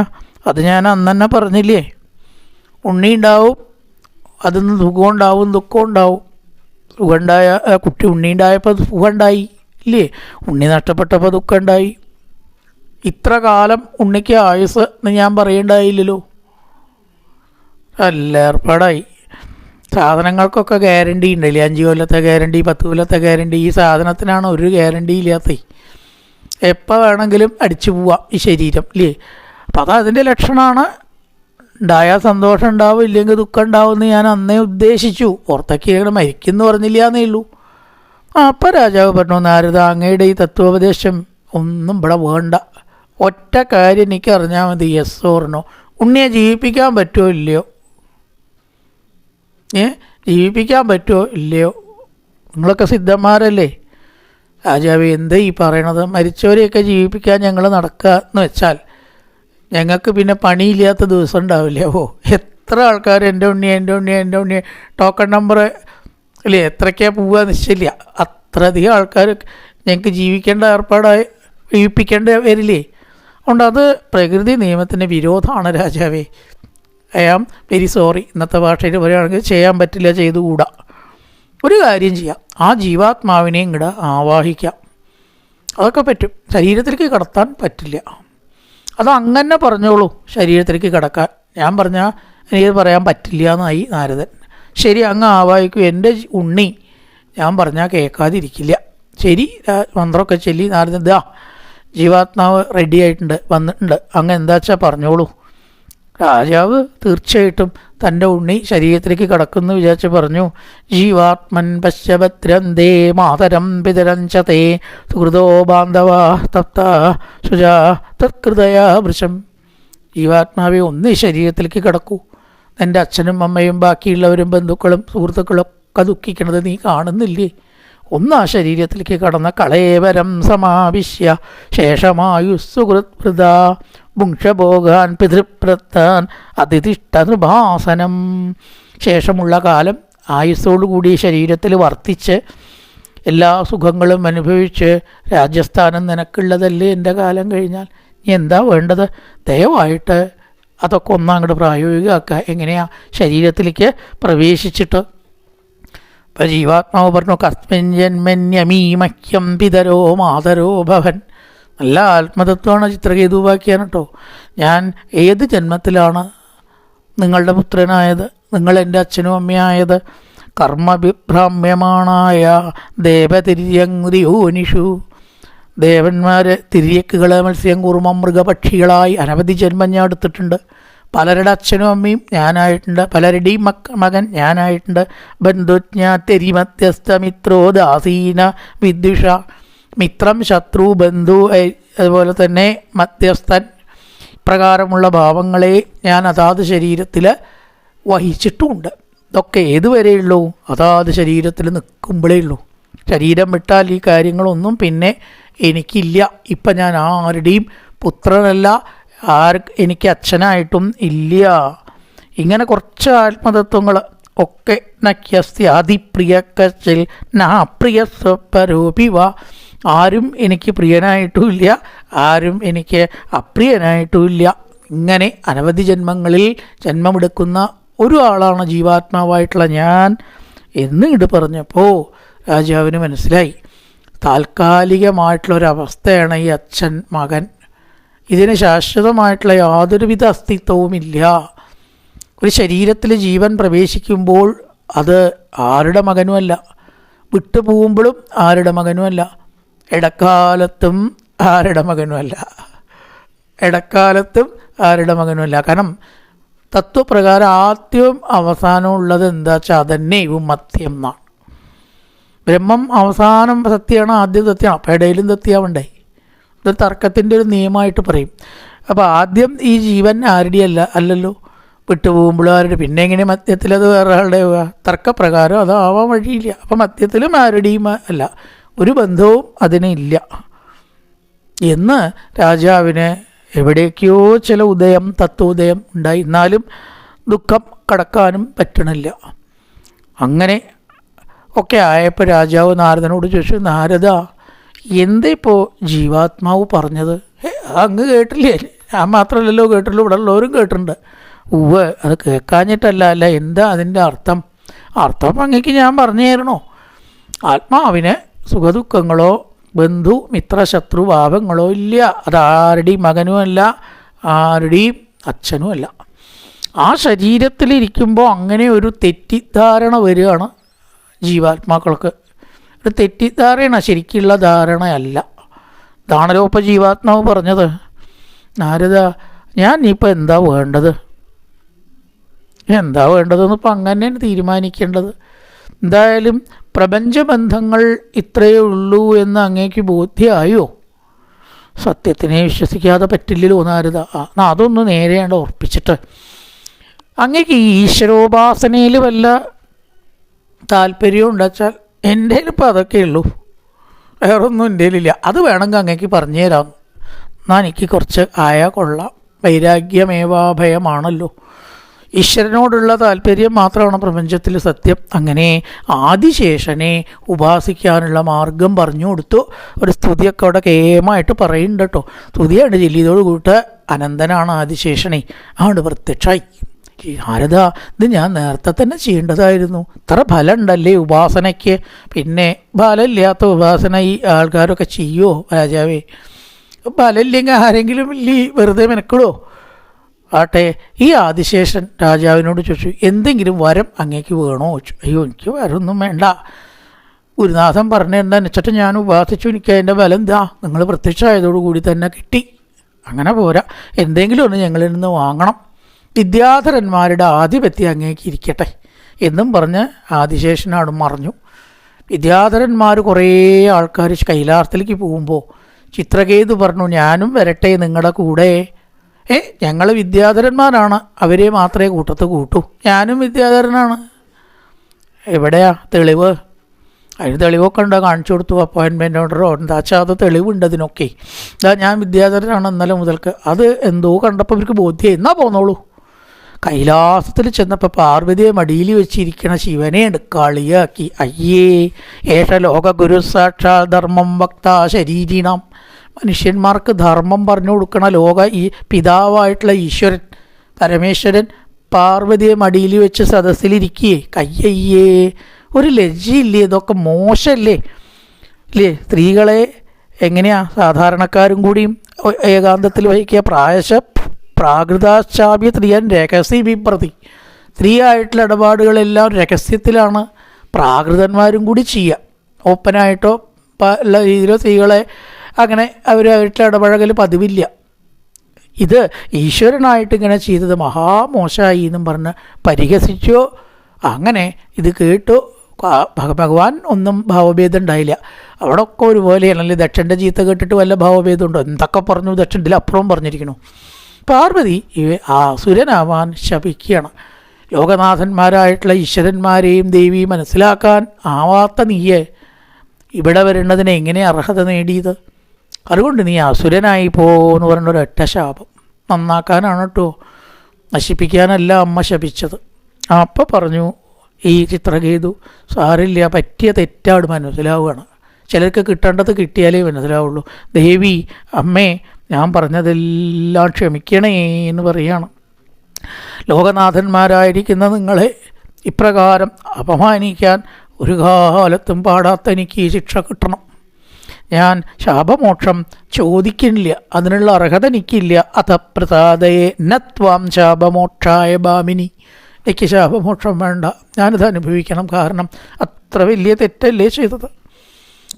അത് ഞാൻ അന്ന് തന്നെ പറഞ്ഞില്ലേ? ഉണ്ണി ഉണ്ടാവും അതിന്ന് സുഖം ഉണ്ടാവും ദുഃഖം ഉണ്ടാവും. സുഖം ഉണ്ടായ കുട്ടി ഉണ്ണി ഉണ്ടായപ്പോൾ സുഖം ഉണ്ടായി ഇല്ലേ? ഉണ്ണി നഷ്ടപ്പെട്ടപ്പോൾ ദുഃഖം ഉണ്ടായി. ഇത്ര കാലം ഉണ്ണിക്ക് ആയുസ് എന്ന് ഞാൻ പറയേണ്ടായില്ലല്ലോ. നല്ല ഏർപ്പാടായി. സാധനങ്ങൾക്കൊക്കെ ഗ്യാരണ്ടി ഉണ്ടല്ലേ? അഞ്ച് കൊല്ലത്തെ ഗ്യാരണ്ടി പത്ത് കൊല്ലത്തെ ഗ്യാരണ്ടി ഈ സാധനത്തിനാണ് ഒരു ഗ്യാരണ്ടി ഇല്ലാത്തത്. എപ്പോൾ വേണമെങ്കിലും അടിച്ചു പോവാം ഈ ശരീരം ഇല്ലേ? അപ്പോൾ അത് അതിന്റെ ലക്ഷണമാണ് ഉണ്ടായാൽ സന്തോഷം ഉണ്ടാവും ഇല്ലെങ്കിൽ ദുഃഖം ഉണ്ടാവും എന്ന് ഞാൻ അന്നേ ഉദ്ദേശിച്ചു. പുറത്തേക്ക് ഇങ്ങനെ മരിക്കുന്നു പറഞ്ഞില്ല എന്നേ ഉള്ളൂ. അപ്പം രാജാവ് പറഞ്ഞു നാരദ അങ്ങയുടെ ഈ തത്വോപദേശം ഒന്നും ഇവിടെ വേണ്ട. ഒറ്റ കാര്യം എനിക്ക് അറിഞ്ഞാൽ മതി യെസ് ഓർണോ ഉണ്ണിയെ ജീവിപ്പിക്കാൻ പറ്റുമോ ഇല്ലയോ? ഏ? ജീവിപ്പിക്കാൻ പറ്റുമോ ഇല്ലയോ? നിങ്ങളൊക്കെ സിദ്ധന്മാരല്ലേ? രാജാവ് എന്ത് ഈ പറയണത്? മരിച്ചവരെയൊക്കെ ജീവിപ്പിക്കാൻ ഞങ്ങൾ നടക്കുക എന്ന് വെച്ചാൽ ഞങ്ങൾക്ക് പിന്നെ പണിയില്ലാത്ത ദിവസം ഉണ്ടാവില്ല? ഓ എത്ര ആൾക്കാർ എന്റെ ഉണ്ണി എന്റെ ഉണ്ണി എന്റെ ഉണ്ണി ടോക്കൺ നമ്പർ അല്ലേ എത്രയ്ക്കാണ് പോവുക നിശ്ചയില്ല. അത്രയധികം ആൾക്കാർ ഞങ്ങൾക്ക് ജീവിക്കേണ്ട ഏർപ്പാടായി ജീവിപ്പിക്കേണ്ട വരില്ലേ? അതുകൊണ്ട് അത് പ്രകൃതി നിയമത്തിന്റെ വിരോധമാണ് രാജാവേ. I am very sorry. ഇന്നത്തെ ഭാഷയിൽ പറയുകയാണെങ്കിൽ ചെയ്യാൻ പറ്റില്ല ചെയ്തുകൂടാ. ഒരു കാര്യം ചെയ്യാം. ആ ജീവാത്മാവിനെ കൂടെ ആവാഹിക്കാം. അതൊക്കെ പറ്റും. ശരീരത്തിലേക്ക് കടത്താൻ പറ്റില്ല. അത് അങ്ങനെ പറഞ്ഞോളൂ ശരീരത്തിലേക്ക് കടക്കാൻ. ഞാൻ പറഞ്ഞാൽ എനിക്ക് പറയാൻ പറ്റില്ല എന്നായി നാരദൻ. ശരി അങ്ങ് ആവാഹിക്കും. എന്റെ ഉണ്ണി ഞാൻ പറഞ്ഞാൽ കേൾക്കാതിരിക്കില്ല. ശരി മന്ത്രമൊക്കെ ചൊല്ലി നാരദൻ ദാ ജീവാത്മാവ് റെഡി ആയിട്ടുണ്ട് വന്നിട്ടുണ്ട്. അങ്ങ് എന്താ വെച്ചാൽ പറഞ്ഞോളൂ. രാജാവ് തീർച്ചയായിട്ടും തന്റെ ഉണ്ണി ശരീരത്തിലേക്ക് കടക്കുന്നു വിചാരിച്ച് പറഞ്ഞു. ജീവാത്മൻ പശ്ചഭദ്രന്തേ മാതരം പിതരഞ്ചതേ സുഹൃതോ ബാന്ധവ തപ്ത സുജാ തത്കൃതയാ വൃഷം. ജീവാത്മാവെ ഒന്ന് ശരീരത്തിലേക്ക് കിടക്കൂ. എന്റെ അച്ഛനും അമ്മയും ബാക്കിയുള്ളവരും ബന്ധുക്കളും സുഹൃത്തുക്കളും ഒക്കെ ദുഃഖിക്കണത് നീ കാണുന്നില്ലേ? ഒന്ന് ആ ശരീരത്തിലേക്ക് കടന്ന കളേവരം സമാവിശ്യ ശേഷമായു സുഹൃത്വൃത ഭുക്ഷഭോഗാൻ പിതൃപ്രത്താൻ അതിഥിഷ്ട നൃഭാസനം ശേഷമുള്ള കാലം ആയുസ്സോടുകൂടി ശരീരത്തിൽ വർത്തിച്ച് എല്ലാ സുഖങ്ങളും അനുഭവിച്ച് രാജസ്ഥാനം നിനക്കുള്ളതല്ലേ എന്റെ കാലം കഴിഞ്ഞാൽ? നീ എന്താ വേണ്ടത്? ദയവായിട്ട് അതൊക്കെ ഒന്നങ്ങോട്ട് പ്രായോഗികമാക്കുക എങ്ങനെയാണ് ശരീരത്തിലേക്ക് പ്രവേശിച്ചിട്ട് ഇപ്പം ജീവാത്മാവ് പറഞ്ഞു കസ്മിൻ ജന്മന്യമീമഹ്യം പിതരോ മാതരോ ഭവൻ. നല്ല ആത്മതത്വമാണ് ചിത്രകേതു ചിത്രകേതുവാക്കിയാണ് കേട്ടോ. ഞാൻ ഏത് ജന്മത്തിലാണ് നിങ്ങളുടെ പുത്രനായത്? നിങ്ങൾ എന്റെ അച്ഛനും അമ്മയായത് കർമ്മവിഭ്രാമ്യമാണായ ദേവതിര്യങ്കുതിയോനിഷു. ദേവന്മാർ തിരിയക്കുകളെ മത്സ്യം കൂർമ്മ മൃഗപക്ഷികളായി അനവധി ജന്മം ഞാൻ എടുത്തിട്ടുണ്ട്. പലരുടെ അച്ഛനും അമ്മയും ഞാനായിട്ടുണ്ട് പലരുടെയും മക്ക മകൻ ഞാനായിട്ടുണ്ട്. ബന്ധുജ്ഞ മധ്യസ്ഥ മിത്രോ ദാസീന വിദ്വിഷ മിത്രം ശത്രു ബന്ധു അതുപോലെ തന്നെ മധ്യസ്ഥൻ. പ്രകാരമുള്ള ഭാവങ്ങളെ ഞാൻ അതാത് ശരീരത്തിൽ വഹിച്ചിട്ടുമുണ്ട്. ഇതൊക്കെ ഏതുവരെയുള്ളൂ? അതാത് ശരീരത്തിൽ നിൽക്കുമ്പോഴേ ഉള്ളൂ. ശരീരം വിട്ടാൽ ഈ കാര്യങ്ങളൊന്നും പിന്നെ എനിക്കില്ല. ഇപ്പം ഞാൻ ആരുടെയും പുത്രനല്ല. ആർ എനിക്ക് അച്ഛനായിട്ടും ഇല്ല. ഇങ്ങനെ കുറച്ച് ആത്മതത്വങ്ങൾ ഒക്കെ നക്യസ്തി അതിപ്രിയക്കച്ചിൽ നാ പ്രിയ ആരും എനിക്ക് പ്രിയനായിട്ടുമില്ല ആരും എനിക്ക് അപ്രിയനായിട്ടുമില്ല ഇങ്ങനെ അനവധി ജന്മങ്ങളിൽ ജന്മമെടുക്കുന്ന ഒരു ആളാണ് ജീവാത്മാവായിട്ടുള്ള ഞാൻ എന്ന് ഇട് പറഞ്ഞപ്പോൾ രാജാവിന് മനസ്സിലായി. താൽക്കാലികമായിട്ടുള്ളൊരവസ്ഥയാണ് ഈ അച്ഛൻ മകൻ ഇതിന് ശാശ്വതമായിട്ടുള്ള യാതൊരുവിധ അസ്തിത്വവുമില്ല. ഒരു ശരീരത്തിൽ ജീവൻ പ്രവേശിക്കുമ്പോൾ അത് ആരുടെ മകനുമല്ല. വിട്ടുപോകുമ്പോഴും ആരുടെ മകനുമല്ല. ഇടക്കാലത്തും ആരുടെ മകനുമല്ല. ഇടക്കാലത്തും ആരുടെ മകനുമല്ല. കാരണം തത്വപ്രകാരം ആദ്യവും അവസാനവും ഉള്ളത് എന്താ വെച്ചാൽ അതന്നെ ഇവും മത്യം എന്നാണ്. ബ്രഹ്മം അവസാനം സത്യമാണ് ആദ്യം സത്യമാണ്. അപ്പം ഇടയിലും സത്യമാവണ്ടേ? ഇത് തർക്കത്തിന്റെ ഒരു നിയമമായിട്ട് പറയും. അപ്പോൾ ആദ്യം ഈ ജീവൻ ആരുടെയല്ല അല്ലല്ലോ? വിട്ടുപോകുമ്പോഴും ആരുടെ? പിന്നെ എങ്ങനെ മദ്യത്തിൽ അത് വേറെ ആളുടെ തർക്കപ്രകാരം അത് ആവാൻ വഴിയില്ല. അപ്പം മദ്യത്തിലും ആരുടെയും അല്ല. ഒരു ബന്ധവും അതിന് ഇല്ല. എന്ന് രാജാവിന് എവിടേക്കോ ചില ഉദയം തത്വോദയം ഉണ്ടായി. എന്നാലും ദുഃഖം കടക്കാനും പറ്റണില്ല. അങ്ങനെ ഒക്കെ ആയപ്പോൾ രാജാവ് നാരദനോട് ചോദിച്ചു നാരദ എന്താ ഇപ്പോൾ ജീവാത്മാവ് പറഞ്ഞത്? "ഏ, അങ്ങ് കേട്ടില്ലേ? ഞാൻ മാത്രമല്ലല്ലോ കേട്ടുള്ളൂ ഇവിടെ ഉള്ളവരും കേട്ടിട്ടുണ്ട്. ഉവ്വ് അത് കേൾക്കാഞ്ഞിട്ടല്ല അല്ല എന്താ അതിന്റെ അർത്ഥം? അർത്ഥം അങ്ങേക്ക് ഞാൻ പറഞ്ഞു തരണോ ആത്മാവിന് സുഖദുഃഖങ്ങളോ ബന്ധു മിത്ര ശത്രു ഭാവങ്ങളോ ഇല്ല. അതാരുടെയും മകനുമല്ല ആരുടെയും അച്ഛനുമല്ല ആ ശരീരത്തിലിരിക്കുമ്പോൾ അങ്ങനെ ഒരു തെറ്റിദ്ധാരണ വരികയാണ് ജീവാത്മാക്കൾക്ക്. ഒരു തെറ്റിദ്ധാരണ ശരിക്കുള്ള ധാരണയല്ല. ഇപ്പോൾ ജീവാത്മാവ് പറഞ്ഞത് നാരദ ഞാൻ ഇപ്പോൾ എന്താ വേണ്ടത്? എന്താ വേണ്ടതെന്ന് ഇപ്പം അങ്ങനെയാണ് തീരുമാനിക്കേണ്ടത്. എന്തായാലും പ്രപഞ്ചബന്ധങ്ങൾ ഇത്രയേ ഉള്ളൂ എന്ന് അങ്ങേക്ക് ബോധ്യമായോ സത്യത്തിനെ വിശ്വസിക്കാതെ പറ്റില്ലല്ലോ നാരദ. ആ എന്നാ അതൊന്ന് നേരെയാണ് ഉറപ്പിച്ചിട്ട്. അങ്ങേക്ക് ഈശ്വരോപാസനയിൽ വല്ല താല്പര്യം ഉണ്ടാച്ചാൽ എന്റെ ഇപ്പം അതൊക്കെ ഉള്ളൂ. വേറൊന്നും എന്റെ ഇല്ല അത് വേണമെങ്കിൽ അങ്ങേക്ക് പറഞ്ഞു തരാം. എന്നാൽ എനിക്ക് കുറച്ച് ആയാൽ കൊള്ളാം. വൈരാഗ്യമേവാഭയമാണല്ലോ. ഈശ്വരനോടുള്ള താല്പര്യം മാത്രമാണ് പ്രപഞ്ചത്തിൽ സത്യം. അങ്ങനെ ആദിശേഷനെ ഉപാസിക്കാനുള്ള മാർഗം പറഞ്ഞു കൊടുത്തു. ഒരു സ്തുതിയൊക്കെ അവിടെ കേമായിട്ട് പറയുന്നുണ്ട് കേട്ടോ. സ്തുതിയാണ് ചെല്ലിയതോട് കൂട്ട് അനന്തനാണ് ആദിശേഷനെ. അതുകൊണ്ട് പ്രത്യക്ഷമായി നാരദ ഇത് ഞാൻ നേരത്തെ തന്നെ ചെയ്യേണ്ടതായിരുന്നു. ഇത്ര ഫലം ഉണ്ടല്ലേ ഉപാസനയ്ക്ക്? പിന്നെ ഫലമില്ലാത്ത ഉപാസന ഈ ആൾക്കാരൊക്കെ ചെയ്യുമോ രാജാവേ? ഫലമില്ലെങ്കിൽ ആരെങ്കിലും ഇല്ലേ വെറുതെ മെനക്കിടോ ആട്ടെ ഈ ആദിശേഷൻ രാജാവിനോട് ചോദിച്ചു എന്തെങ്കിലും വരം അങ്ങേക്ക് വേണോ? ചോദിച്ചു. അയ്യോ എനിക്ക് വരൊന്നും വേണ്ട. ഗുരുനാഥൻ പറഞ്ഞ വെച്ചിട്ട് ഞാൻ ഉപാസിച്ചു. എനിക്ക് അതിന്റെ ബലം എന്താ നിങ്ങൾ പ്രത്യക്ഷമായതോടുകൂടി തന്നെ കിട്ടി. അങ്ങനെ പോരാ. എന്തെങ്കിലും ഒന്ന് ഞങ്ങളിൽ നിന്ന് വാങ്ങണം. വിദ്യാധരന്മാരുടെ ആധിപത്യം അങ്ങേക്ക് ഇരിക്കട്ടെ എന്നും പറഞ്ഞ് ആദിശേഷനാണ് മറിഞ്ഞു. വിദ്യാധരന്മാർ കുറേ ആൾക്കാർ കൈലാസത്തിലേക്ക് പോകുമ്പോൾ ചിത്രകേതു പറഞ്ഞു ഞാനും വരട്ടെ നിങ്ങളുടെ കൂടെ. ഏ ഞങ്ങൾ വിദ്യാധരന്മാരാണ്. അവരെ മാത്രമേ കൂട്ടത്ത് കൂട്ടൂ. ഞാനും വിദ്യാധരനാണ്. എവിടെയാ തെളിവ്? അതിന് തെളിവൊക്കെ ഉണ്ടോ. കാണിച്ചു കൊടുത്തു. അപ്പോയിൻമെന്റ് ഓർഡറോ എന്താ വെച്ചാൽ അത് തെളിവുണ്ട് അതിനൊക്കെ. ഞാൻ വിദ്യാധരനാണ് ഇന്നലെ മുതൽക്ക്. അത് എന്തോ കണ്ടപ്പോൾ അവർക്ക് ബോധ്യം എന്നാ പോന്നോളൂ. കൈലാസത്തിൽ ചെന്നപ്പോൾ പാർവതിയെ മടിയിൽ വെച്ചിരിക്കണ ശിവനെ എടുക്കാളിയാക്കി അയ്യേ ഏഷ ലോകഗുരു സാക്ഷാ ധർമ്മം വക്ത ശരീരിണം. മനുഷ്യന്മാർക്ക് ധർമ്മം പറഞ്ഞു കൊടുക്കണ ലോക ഈ പിതാവായിട്ടുള്ള ഈശ്വരൻ പരമേശ്വരൻ പാർവതിയെ മടിയിൽ വെച്ച് സദസ്സിലിരിക്കുകയെ കയ്യയ്യേ ഒരു ലജ്ജയില്ലേ? ഇതൊക്കെ മോശമല്ലേ ഇല്ലേ? സ്ത്രീകളെ എങ്ങനെയാ? സാധാരണക്കാരും കൂടിയും ഏകാന്തത്തിൽ വഹിക്കുക? പ്രായശ പ്രാകൃതാശ്ചാപ്യ സ്ത്രീയൻ രഹസ്യ വിപ്രതി സ്ത്രീയായിട്ടുള്ള ഇടപാടുകളെല്ലാം രഹസ്യത്തിലാണ്. പ്രാകൃതന്മാരും കൂടി ചെയ്യുക. ഓപ്പനായിട്ടോ പല രീതിയിലോ സ്ത്രീകളെ അങ്ങനെ അവരുടെ ഇടപഴകൽ പതിവില്ല. ഇത് ഈശ്വരനായിട്ട് ഇങ്ങനെ ചെയ്തത് മഹാമോശമായി എന്നും പറഞ്ഞ് പരിഹസിച്ചോ അങ്ങനെ ഇത് കേട്ടു ഭഗവാൻ ഒന്നും ഭാവഭേദം ഉണ്ടായില്ല. അവിടെ ഒക്കെ ഒരുപോലെയാണല്ലേ ദക്ഷന്റെ ചീത്ത കേട്ടിട്ട് വല്ല ഭാവഭേദം ഉണ്ടോ? എന്തൊക്കെ പറഞ്ഞു ദക്ഷന്റെ അപ്പുറവും പറഞ്ഞിരിക്കണു പാർവതി ഇവ ആസുരനാവാൻ ശപിക്കുകയാണ് ലോകനാഥന്മാരായിട്ടുള്ള ഈശ്വരന്മാരെയും ദേവി മനസ്സിലാക്കാൻ ആവാത്ത നീയെ ഇവിടെ വരേണ്ടതിന് എങ്ങനെ അർഹത നേടിയത്? അതുകൊണ്ട് നീ അസുരനായി പോന്ന് പറഞ്ഞ ഒറ്റ ശാപം നന്നാക്കാനാണ് കേട്ടോ നശിപ്പിക്കാനല്ല അമ്മ ശപിച്ചത്. അപ്പം പറഞ്ഞു ഈ ചിത്രകേതു സാരില്ല പറ്റിയ തെറ്റാട് മനസ്സിലാവുകയാണ്. ചിലർക്ക് കിട്ടേണ്ടത് കിട്ടിയാലേ മനസ്സിലാവുള്ളൂ. ദേവി അമ്മേ ഞാൻ പറഞ്ഞതെല്ലാം ക്ഷമിക്കണേ എന്ന് പറയാണ്. ലോകനാഥന്മാരായിരിക്കുന്ന നിങ്ങളെ ഇപ്രകാരം അപമാനിക്കാൻ ഒരു കാലത്തും പാടാത്ത എനിക്ക് ശിക്ഷ കിട്ടണം. ഞാൻ ശാപമോക്ഷം ചോദിക്കുന്നില്ല അതിനുള്ള അർഹത എനിക്കില്ല. അഥപ്രസാദയെ നത്വാം ശാപമോക്ഷായ ഭാമിനി. എനിക്ക് ശാപമോക്ഷം വേണ്ട. ഞാനിത് അനുഭവിക്കണം. കാരണം അത്ര വലിയ തെറ്റല്ലേ ചെയ്തത്?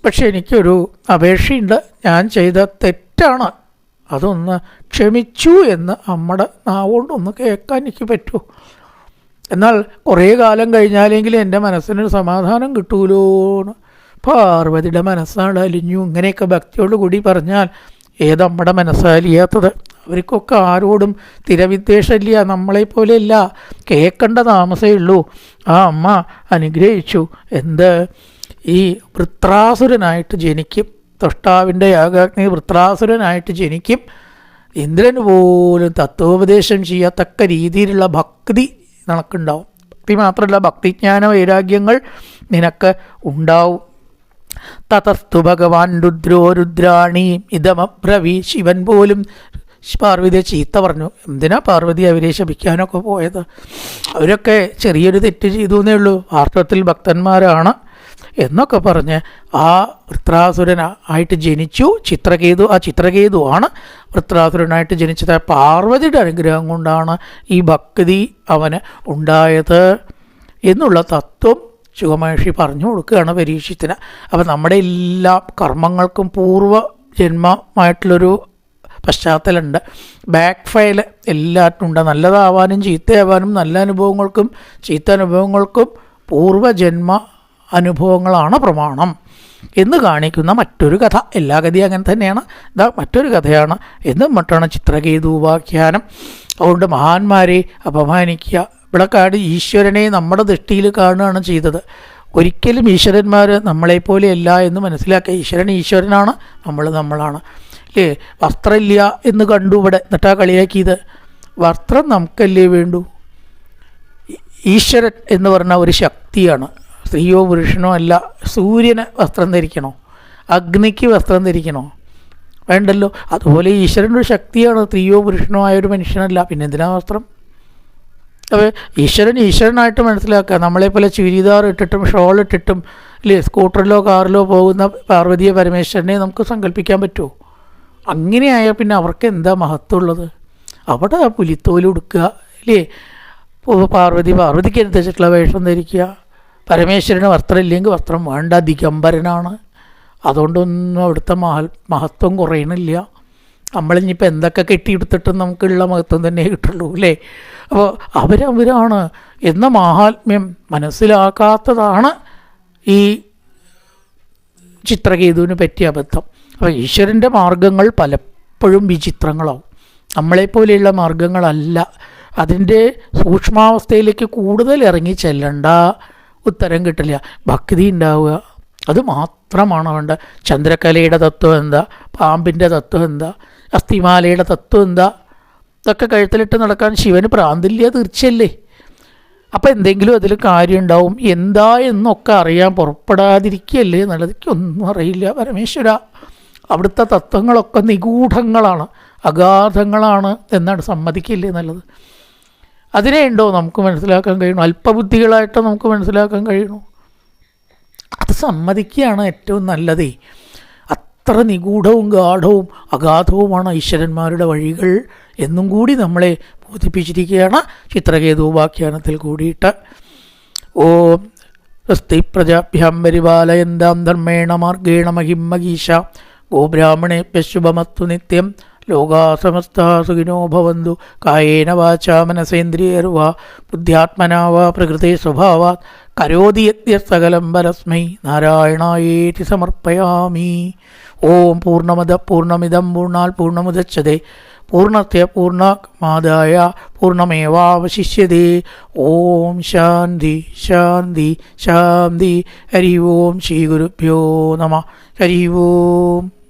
പക്ഷേ എനിക്കൊരു അപേക്ഷയുണ്ട്. ഞാൻ ചെയ്ത തെറ്റാണ്. അതൊന്ന് ക്ഷമിച്ചു എന്ന് നമ്മുടെ നാവുകൊണ്ടൊന്ന് കേൾക്കാൻ എനിക്ക് പറ്റൂ. എന്നാൽ കുറേ കാലം കഴിഞ്ഞാലെങ്കിലും എന്റെ മനസ്സിനൊരു സമാധാനം കിട്ടൂലോന്ന് പാർവതിയുടെ മനസ്സാണ് അലിഞ്ഞു. ഇങ്ങനെയൊക്കെ ഭക്തിയോട് കൂടി പറഞ്ഞാൽ ഏതമ്മയുടെ മനസ്സാലിയാത്തത് അവർക്കൊക്കെ ആരോടും സ്ഥിരവിദ്വേഷമില്ല നമ്മളെപ്പോലെയല്ല. കേൾക്കേണ്ട താമസമേ ഉള്ളൂ. ആ അമ്മ അനുഗ്രഹിച്ചു. എന്ത്? ഈ വൃത്രാസുരനായിട്ട് ജനിക്കും. തൊഷ്ടാവിന്റെ യാഗാഗ്നി വൃത്രാസുരനായിട്ട് ജനിക്കും. ഇന്ദ്രന് പോലും തത്വോപദേശം ചെയ്യത്തക്ക രീതിയിലുള്ള ഭക്തി നിനക്കുണ്ടാവും. ഭക്തി മാത്രമല്ല ഭക്തിജ്ഞാന വൈരാഗ്യങ്ങൾ നിനക്ക് ഉണ്ടാവും. തതസ്തു ഭഗവാൻ രുദ്രോ രുദ്രാണി ഇതമബ്രവി ശിവൻ പോലും പാർവതിയെ ചീത്ത പറഞ്ഞു. എന്തിനാ പാർവതി അവരെ ശപിക്കാനൊക്കെ പോയത്? അവരൊക്കെ ചെറിയൊരു തെറ്റ് ചെയ്തു എന്നേ ഉള്ളൂ. വാസ്തവത്തിൽ ഭക്തന്മാരാണ്. എന്നൊക്കെ പറഞ്ഞ് ആ വൃത്രാസുരൻ ആയിട്ട് ജനിച്ചു. ചിത്രകേതു ആ ചിത്രകേതു ആണ് വൃത്രാസുരനായിട്ട് ജനിച്ചത്. പാർവതിയുടെ അനുഗ്രഹം കൊണ്ടാണ് ഈ ഭക്തി അവന് ഉണ്ടായത് എന്നുള്ള തത്വം ശുഖമഹർഷി പറഞ്ഞു കൊടുക്കുകയാണ് പരീക്ഷത്തിന്. അപ്പം നമ്മുടെ എല്ലാ കർമ്മങ്ങൾക്കും പൂർവ ജന്മമായിട്ടുള്ളൊരു പശ്ചാത്തലമുണ്ട് ബാക്ക് ഫയൽ എല്ലാറ്റുണ്ട് നല്ലതാവാനും ചീത്തയാവാനും നല്ല അനുഭവങ്ങൾക്കും ചീത്ത അനുഭവങ്ങൾക്കും പൂർവജന്മ അനുഭവങ്ങളാണ് പ്രമാണം എന്ന് കാണിക്കുന്ന മറ്റൊരു കഥ. എല്ലാ കഥയും അങ്ങനെ തന്നെയാണ്. ഇതാ മറ്റൊരു കഥയാണ്. എന്നും മറ്റാണ് ചിത്രകേതു ഉപാഖ്യാനം അതുകൊണ്ട് മഹാന്മാരെ അപമാനിക്കുക. ഇവിടെ കാട് ഈശ്വരനെ നമ്മുടെ ദൃഷ്ടിയിൽ കാണുകയാണ് ചെയ്തത്. ഒരിക്കലും ഈശ്വരന്മാർ നമ്മളെപ്പോലെയല്ല എന്ന് മനസ്സിലാക്കുക. ഈശ്വരൻ ഈശ്വരനാണ് നമ്മൾ നമ്മളാണ്. അല്ലേ വസ്ത്രമില്ല എന്ന് കണ്ടു ഇവിടെ. എന്നിട്ടാ കളിയാക്കിയത്? വസ്ത്രം നമുക്കല്ലേ വേണ്ടു? ഈശ്വരൻ എന്ന് പറഞ്ഞ ഒരു ശക്തിയാണ്. സ്ത്രീയോ പുരുഷനോ അല്ല സൂര്യന് വസ്ത്രം ധരിക്കണോ? അഗ്നിക്ക് വസ്ത്രം ധരിക്കണോ? വേണ്ടല്ലോ. അതുപോലെ ഈശ്വരന്റെ ഒരു ശക്തിയാണ് സ്ത്രീയോ പുരുഷനോ ആയ ഒരു മനുഷ്യനല്ല. പിന്നെ എന്തിനാ വസ്ത്രം? അപ്പോൾ ഈശ്വരൻ ഈശ്വരനായിട്ട് മനസ്സിലാക്കുക. നമ്മളെപ്പോലെ ചുരിദാർ ഇട്ടിട്ടും ഷോൾ ഇട്ടിട്ടും ഇല്ലേ സ്കൂട്ടറിലോ കാറിലോ പോകുന്ന പാർവതിയെ പരമേശ്വരനെ നമുക്ക് സങ്കല്പിക്കാൻ പറ്റുമോ അങ്ങനെയായാൽ പിന്നെ അവർക്ക് എന്താ മഹത്വമുള്ളത്? അവിടെ ആ അല്ലേ പാർവതി പാർവതിക്ക് അനുസരിച്ചിട്ടുള്ള വേഷം ധരിക്കുക. പരമേശ്വരന് വസ്ത്രം ഇല്ലെങ്കിൽ വസ്ത്രം വേണ്ട ദിഗംബരനാണ്. അതുകൊണ്ടൊന്നും അവിടുത്തെ മഹ മഹത്വം കുറയണില്ല. നമ്മളിനിപ്പോൾ എന്തൊക്കെ കെട്ടിയെടുത്തിട്ടും നമുക്കുള്ള മഹത്വം തന്നെ കിട്ടുള്ളൂ അല്ലേ? അപ്പോൾ അവരവരാണ്. എന്ന മഹാത്മ്യം മനസ്സിലാക്കാത്തതാണ് ഈ ചിത്രകേതുവിന് പറ്റിയ അബദ്ധം. അപ്പോൾ ഈശ്വരന്റെ മാർഗങ്ങൾ പലപ്പോഴും വിചിത്രങ്ങളാവും. നമ്മളെപ്പോലെയുള്ള മാർഗങ്ങളല്ല. അതിന്റെ സൂക്ഷ്മാവസ്ഥയിലേക്ക് കൂടുതൽ ഇറങ്ങി ചെല്ലണ്ട. ഉത്തരം കിട്ടില്ല ഭക്തി ഉണ്ടാവുക. അത് മാത്രമാണ് വേണ്ട. ചന്ദ്രകലയുടെ തത്വം എന്താ? പാമ്പിന്റെ തത്വം എന്താ? അസ്ഥിമാലയുടെ തത്വം എന്താ? ഇതൊക്കെ കഴുത്തിലിട്ട് നടക്കാൻ ശിവന് പ്രാന്തില്ല തീർച്ചയല്ലേ? അപ്പോൾ എന്തെങ്കിലും അതിൽ കാര്യം ഉണ്ടാവും. എന്താ എന്നൊക്കെ അറിയാൻ പുറപ്പെടാതിരിക്കുകയല്ലേ നല്ലത്? ഒന്നും അറിയില്ല. പരമേശ്വര അവിടുത്തെ തത്വങ്ങളൊക്കെ നിഗൂഢങ്ങളാണ്. അഗാധങ്ങളാണ് എന്നാണ് സമ്മതിക്കില്ലേ നല്ലത്? അതിനെ ഉണ്ടോ നമുക്ക് മനസ്സിലാക്കാൻ കഴിയണു? അല്പബുദ്ധികളായിട്ട് നമുക്ക് മനസ്സിലാക്കാൻ കഴിയണു? അത് സമ്മതിക്കുകയാണ് ഏറ്റവും നല്ലതേ. അത്ര നിഗൂഢവും ഗാഢവും അഗാധവുമാണ് ഈശ്വരന്മാരുടെ വഴികൾ എന്നും കൂടി നമ്മളെ ബോധിപ്പിച്ചിരിക്കുകയാണ് ചിത്രകേതു ഉപാഖ്യാനത്തിൽ കൂടിയിട്ട്. ഓം സ്വസ്തി പ്രജാഭ്യാം പരിപാലയന്താം ധർമ്മേണ മാർഗേണ മഹിമ്മഗീശ ഗോബ്രാഹ്മണേ ശുഭമസ്തു നിത്യം. ലോകാ സമസ്താ സുഖിനോ ഭവന്തു. കായേന വാചാ മനസേന്ദ്രിയർവാ. ബുദ്ധ്യാത്മനാ വാ പ്രകൃതി സ്വഭാവാത്. കരോതി യദ്യ സകലം പരസ്മൈ നാരായണായേതി സമർപ്പയാമി. ഓം പൂർണമത പൂർണമിതം പൂർണാൽ പൂർണമുദച്ഛതേ പൂർണത്യ പൂർണമാദായ പൂർണമേവാവശിഷ്യതേ ഓം ശാന്തി ശാന്തി ശാന്തി. ഹരി ഓം ശ്രീ ഗുരുഭ്യോ നമ. ഹരി ഓം.